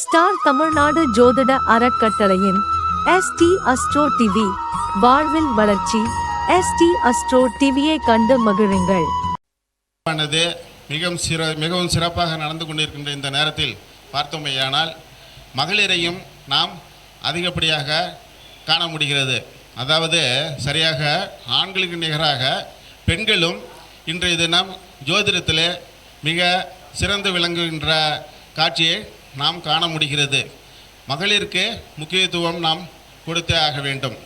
Star Tamil Nadu ஜோதிட அறக்கட்டளையின் ST astro TV வாழ்வில் வளர்ச்சி. எஸ்டி அஸ்ட்ரோ டிவியை கண்டு மகிழுங்கள். ஆனது மிகவும் சிற மிகவும் சிறப்பாக நடந்து கொண்டிருக்கின்ற இந்த நேரத்தில் பார்த்தோமேயானால் மகளிரையும் நாம் அதிகப்படியாக காண முடிகிறது. அதாவது சரியாக ஆண்களுக்கு நிகராக பெண்களும் இன்றைய தினம் ஜோதிடத்தில் மிக சிறந்து விளங்குகின்ற காட்சியை நாம் காண முடிகிறது. மகளிருக்கு முக்கியத்துவம் நாம் கொடுத்தே ஆக வேண்டும்.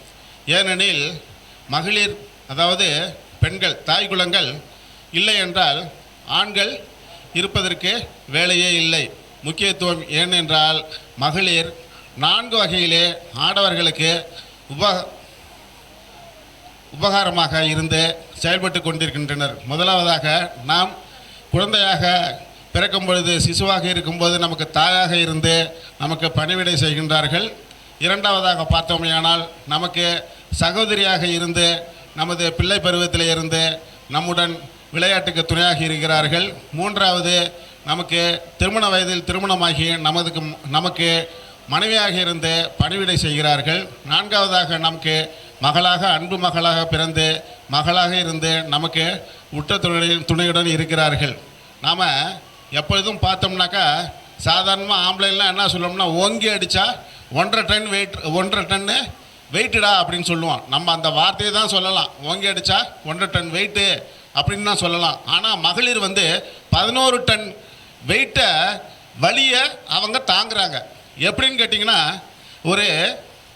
ஏனெனில் மகளிர் அதாவது பெண்கள் தாய் குலங்கள் இல்லை என்றால் ஆண்கள் இருப்பதற்கு வேலையே இல்லை. முக்கியத்துவம் ஏனென்றால் மகளிர் நான்கு வகையிலே ஆடவர்களுக்கு உப உபகாரமாக இருந்து செயல்பட்டு கொண்டிருக்கின்றனர். முதலாவதாக நாம் குழந்தையாக பிறக்கும் பொழுது சிசுவாக இருக்கும்போது நமக்கு தாயாக இருந்து நமக்கு பணிவிடை செய்கின்றார்கள். இரண்டாவதாக பார்த்தோமையானால் நமக்கு சகோதரியாக இருந்து நமது பிள்ளை பருவத்தில் இருந்து நம்முடன் விளையாட்டுக்கு துணையாக இருக்கிறார்கள். மூன்றாவது நமக்கு திருமண வயதில் திருமணமாகி நமதுக்கு நமக்கு மனைவியாக இருந்து பணிவிடை செய்கிறார்கள். நான்காவதாக நமக்கு மகளாக அன்பு மகளாக பிறந்து மகளாக இருந்து நமக்கு உற்ற துணையுடன் இருக்கிறார்கள். நாம் எப்பொழுதும் பார்த்தோம்னாக்கா சாதாரணமாக ஆம்பளைலாம் என்ன சொல்லுவோம்னா ஓங்கி அடித்தா ஒன்றரை டன் வெயிட் ஒன்றரை டன்னு வெயிட்டுடா அப்படின்னு சொல்லுவோம் நம்ம அந்த வார்த்தையை தான் சொல்லலாம். ஓங்கி அடித்தா ஒன்றரை டன் வெயிட்டு அப்படின்னு தான் சொல்லலாம். ஆனால் மகளிர் வந்து பதினோரு டன் வெயிட்டை வலியை அவங்க தாங்குறாங்க. எப்படின்னு கேட்டிங்கன்னா ஒரு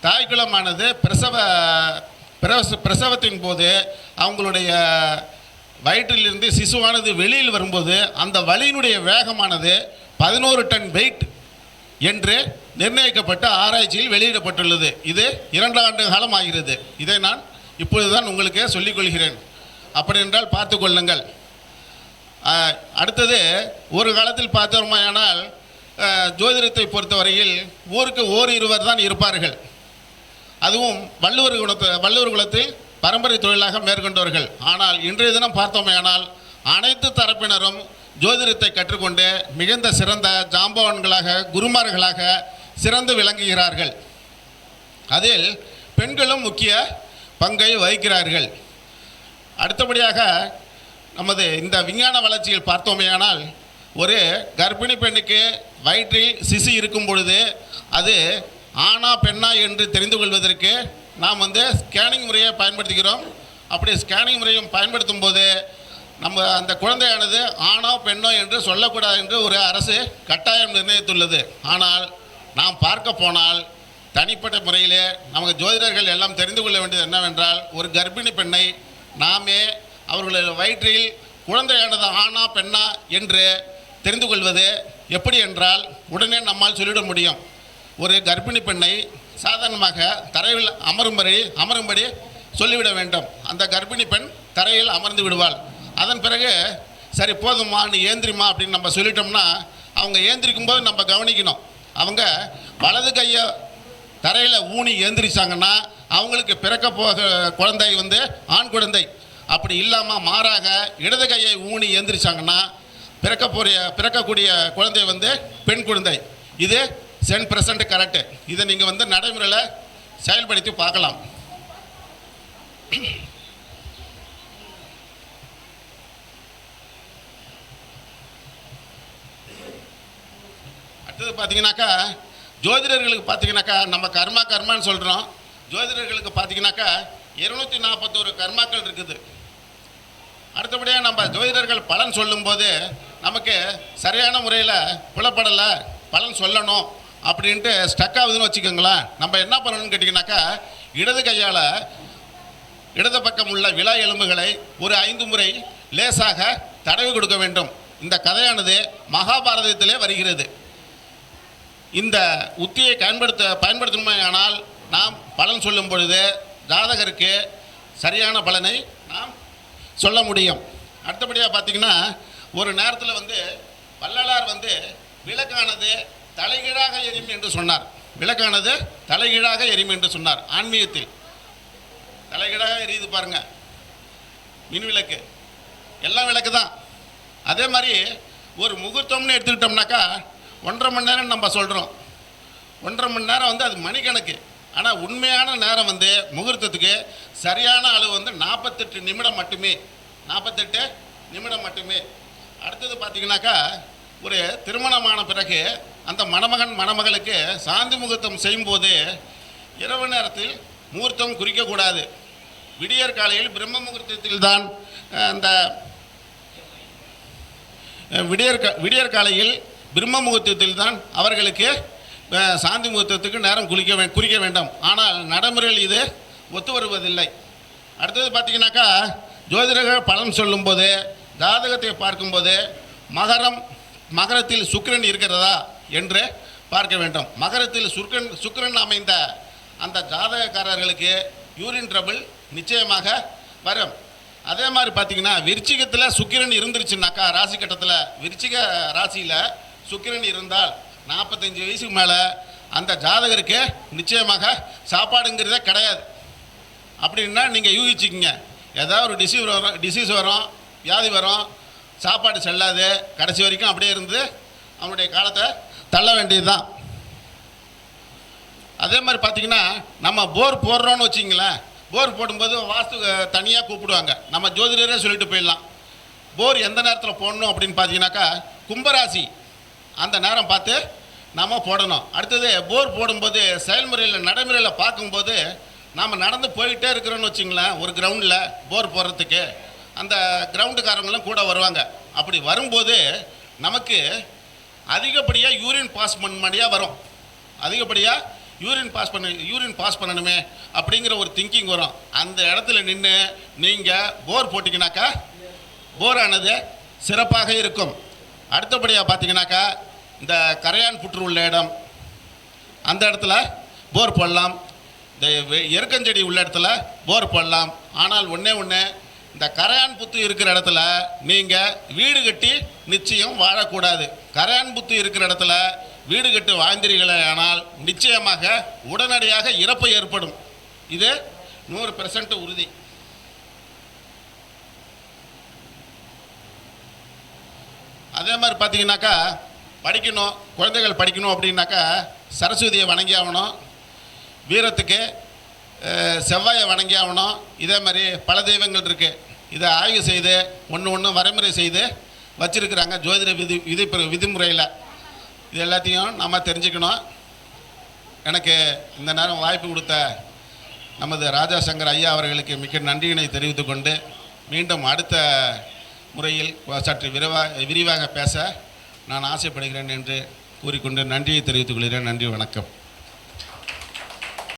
தாய்க்குளமானது பிரசவ பிரச பிரசவத்தின் போது அவங்களுடைய வயிற்றிலிருந்து சிசுவானது வெளியில் வரும்போது அந்த வலியினுடைய வேகமானது பதினோரு டன் வெயிட் என்று நிர்ணயிக்கப்பட்ட ஆராய்ச்சியில் வெளியிடப்பட்டுள்ளது. இது இரண்டு ஆண்டு காலம் ஆகிறது. இதை நான் இப்பொழுதுதான் உங்களுக்கு சொல்லிக் கொள்கிறேன். அப்படி என்றால் பார்த்து கொள்ளுங்கள் அடுத்தது ஒரு காலத்தில் பார்த்தோமானால் ஜோதிடத்தை பொறுத்தவரையில் ஊருக்கு ஓர் இருவர் தான் இருப்பார்கள். அதுவும் வள்ளுவர் குணத்தை வள்ளுவர் குலத்தில் பரம்பரை தொழிலாக மேற்கொண்டவர்கள். ஆனால் இன்றைய தினம் பார்த்தோமேயானால் அனைத்து தரப்பினரும் ஜோதிடத்தை கற்றுக்கொண்டு மிகுந்த சிறந்த ஜாம்பவான்களாக குருமார்களாக சிறந்து விளங்குகிறார்கள். அதில் பெண்களும் முக்கிய பங்கை வகிக்கிறார்கள். அடுத்தபடியாக நமது இந்த விஞ்ஞான வளர்ச்சியில் பார்த்தோமேயானால் ஒரு கர்ப்பிணி பெண்ணுக்கு வயிற்றில் சிசு இருக்கும் பொழுது அது ஆணா பெண்ணா என்று தெரிந்து கொள்வதற்கு நாம் வந்து ஸ்கேனிங் முறையை பயன்படுத்துகிறோம். அப்படி ஸ்கேனிங் முறையும் பயன்படுத்தும் போது நம்ம அந்த குழந்தையானது ஆணோ பெண்ணோ என்று சொல்லக்கூடாது என்று ஒரு அரசு கட்டாயம் நிர்ணயித்துள்ளது. ஆனால் நாம் பார்க்க போனால் தனிப்பட்ட முறையிலே நமக்கு ஜோதிடர்கள் எல்லாம் தெரிந்து கொள்ள வேண்டியது என்னவென்றால் ஒரு கர்ப்பிணி பெண்ணை நாமே அவர்களுடைய வயிற்றில் குழந்தையானது ஆணா பெண்ணா என்று தெரிந்து கொள்வது எப்படி என்றால் உடனே நம்மால் சொல்லிட முடியும். ஒரு கர்ப்பிணி பெண்ணை சாதாரணமாக தரையில் அமரும்படி அமரும்படி சொல்லிவிட வேண்டும். அந்த கர்ப்பிணி பெண் தரையில் அமர்ந்து விடுவாள். அதன் பிறகு சரி போதும்மா நீ ஏந்திரிமா அப்படின்னு நம்ம சொல்லிட்டோம்னா அவங்க ஏந்திரிக்கும் போது நம்ம கவனிக்கணும். அவங்க வலது கையை தரையில் ஊனி ஏந்திரிச்சாங்கன்னா அவங்களுக்கு பிறக்க போக குழந்தை வந்து ஆண் குழந்தை. அப்படி இல்லாமல் மாறாக இடது கையை ஊனி ஏந்திரிச்சாங்கன்னா பிறக்க போகிற பிறக்கக்கூடிய குழந்தை வந்து பெண் குழந்தை. இது சென் பிரசன்ட் கரெக்டு. இதை நீங்கள் வந்து நடைமுறையில் செயல்படுத்தி பார்க்கலாம். அடுத்தது பார்த்தீங்கன்னாக்கா ஜோதிடர்களுக்கு பார்த்தீங்கன்னாக்கா நம்ம கர்மா கர்மான்னு சொல்கிறோம் ஜோதிடர்களுக்கு பார்த்தீங்கன்னாக்கா இருநூத்தி நாற்பத்தோரு கர்மாக்கள் இருக்குது. அடுத்தபடியாக நம்ம ஜோதிடர்கள் பலன் சொல்லும்போது நமக்கு சரியான முறையில் புலப்படலை பலன் சொல்லணும். அப்படின்ட்டு ஸ்டக் ஆகுதுன்னு வச்சுக்கோங்களேன். நம்ம என்ன பண்ணணும்னு கேட்டிங்கனாக்கா இடது கையால் இடது பக்கம் உள்ள விழா எலும்புகளை ஒரு ஐந்து முறை லேசாக தடவி கொடுக்க வேண்டும். இந்த கதையானது மகாபாரதத்திலே வருகிறது. இந்த உத்தியை பயன்படுத்த பயன்படுத்தணுமையானால் நாம் பலன் சொல்லும் பொழுது ஜாதகருக்கு சரியான பலனை நாம் சொல்ல முடியும். அடுத்தபடியாக பார்த்தீங்கன்னா ஒரு நேரத்தில் வந்து வள்ளலார் வந்து விளக்கானது தலைகீழாக எரியும் என்று சொன்னார். விளக்கானது தலைகீழாக எரியும் என்று சொன்னார். ஆன்மீகத்தில். தலைகீழாக எரியுது பாருங்க. மின் விளக்கு. எல்லாம் விளக்கு தான். அதே மாதிரி ஒரு முகூர்த்தம்னு எடுத்துக்கிட்டோம்னாக்கா ஒன்றரை மணி நேரம் நம்ம சொல்கிறோம் ஒன்றரை மணி நேரம் வந்து அது மணிக்கணக்கு. ஆனால் உண்மையான நேரம் வந்து முகூர்த்தத்துக்கு சரியான அளவு வந்து நாற்பத்தெட்டு நிமிடம் மட்டுமே. நாற்பத்தெட்டு நிமிடம் மட்டுமே. அடுத்தது பார்த்தீங்கன்னாக்கா ஒரு திருமணமான பிறகு அந்த மணமகன் மணமகளுக்கு சாந்தி முகூர்த்தம் செய்யும்போது இரவு நேரத்தில் முகூர்த்தம் குறிக்கக்கூடாது. விடியற் காலையில் பிரம்ம முகூர்த்தத்தில் தான் அந்த விடியற் விடியற் காலையில் பிரம்ம முகூர்த்தத்தில் தான் அவர்களுக்கு சாந்தி முகூர்த்தத்துக்கு நேரம் குளிக்க வே குறிக்க வேண்டும். ஆனால் நடைமுறையில் இது ஒத்து வருவதில்லை அடுத்தது பார்த்தீங்கன்னாக்கா ஜோதிடர்கள் பலன் சொல்லும்போது ஜாதகத்தை பார்க்கும்போது மகரம் மகரத்தில் சுக்கிரன் இருக்கிறதா என்று பார்க்க வேண்டும். மகரத்தில் சுக்கிரன் சுக்கிரன் அமைந்த அந்த ஜாதகக்காரர்களுக்கு யூரின் ட்ரபிள் நிச்சயமாக வரும். அதே மாதிரி பார்த்தீங்கன்னா விருச்சிகத்தில் சுக்கிரன் இருந்துருச்சுனாக்கா ராசி கட்டத்தில் விருச்சிக ராசியில் சுக்கிரன் இருந்தால் நாற்பத்தஞ்சு வயசுக்கு மேலே அந்த ஜாதகருக்கு நிச்சயமாக சாப்பாடுங்கிறதே கிடையாது. அப்படின்னா நீங்கள் யூகிச்சிக்கிங்க. ஏதாவது ஒரு டிசீஸ் வரும் டிசீஸ் வரும் வியாதி வரும் சாப்பாடு செல்லாது. கடைசி வரைக்கும் அப்படியே இருந்து அவனுடைய காலத்தை தள்ள வேண்டியது தான் அதே மாதிரி பார்த்தீங்கன்னா நம்ம போர் போடுறோன்னு வச்சிங்களேன் போர் போடும்போது வாஸ்து தனியாக கூப்பிடுவாங்க. நம்ம ஜோதிடரே சொல்லிட்டு போயிடலாம். போர் எந்த நேரத்தில் போடணும் அப்படின்னு பார்த்தீங்கன்னாக்கா கும்பராசி. அந்த நேரம் பார்த்து நம்ம போடணும். அடுத்தது போர் போடும்போது செயல்முறையில் நடைமுறையில் பார்க்கும்போது நாம் நடந்து போயிட்டே இருக்கிறோன்னு வச்சிங்களேன் ஒரு கிரவுண்டில் போர் போடுறதுக்கு. அந்த கிரவுண்டுக்காரங்களும் கூட வருவாங்க. அப்படி வரும்போது நமக்கு அதிகப்படியாக யூரின் பாஸ் பண்ணபடியாக வரும். அதிகப்படியாக யூரின் பாஸ் பண்ண யூரின் பாஸ் பண்ணணுமே அப்படிங்கிற ஒரு திங்கிங் வரும். அந்த இடத்துல நின்று நீங்கள் போர் போட்டிங்கனாக்கா போரானது சிறப்பாக இருக்கும். அடுத்தபடியாக பார்த்தீங்கன்னாக்கா இந்த கரையான் புற்று உள்ள இடம் அந்த இடத்துல போர் போடலாம். இந்த வெ- எருக்கஞ்செடி உள்ள இடத்துல போர் போடலாம். ஆனால் ஒன்றே ஒன்று இந்த கரையான் புத்து இருக்கிற இடத்துல நீங்கள் வீடு கட்டி நிச்சயம் வாழக்கூடாது. கரையான் புத்து இருக்கிற இடத்துல வீடு கட்டி வாழ்ந்தீர்களே ஆனால் நிச்சயமாக உடனடியாக இறப்பு ஏற்படும். இது நூறு பெர்சன்ட் உறுதி. அதே மாதிரி பார்த்தீங்கன்னாக்கா படிக்கணும் குழந்தைகள் படிக்கணும் அப்படின்னாக்கா சரஸ்வதியை வணங்கி ஆகணும் வீரத்துக்கு செவ்வாயை வணங்கி ஆகணும். இதே மாதிரி பல தெய்வங்கள் இருக்குது இதை ஆய்வு செய்து ஒன்று ஒன்று வரைமுறை செய்து வச்சுருக்கிறாங்க ஜோதிட விதி விதி விதிமுறையில். இது எல்லாத்தையும் நம்ம தெரிஞ்சுக்கணும். எனக்கு இந்த நேரம் வாய்ப்பு கொடுத்த நமது ராஜா சங்கர் ஐயா அவர்களுக்கு மிக்க நன்றியினை தெரிவித்துக் கொண்டு மீண்டும் அடுத்த முறையில் சற்று விரிவாக விரிவாக பேச நான் ஆசைப்படுகிறேன் என்று கூறிக்கொண்டு நன்றியை தெரிவித்துக் கொள்கிறேன். நன்றி வணக்கம்.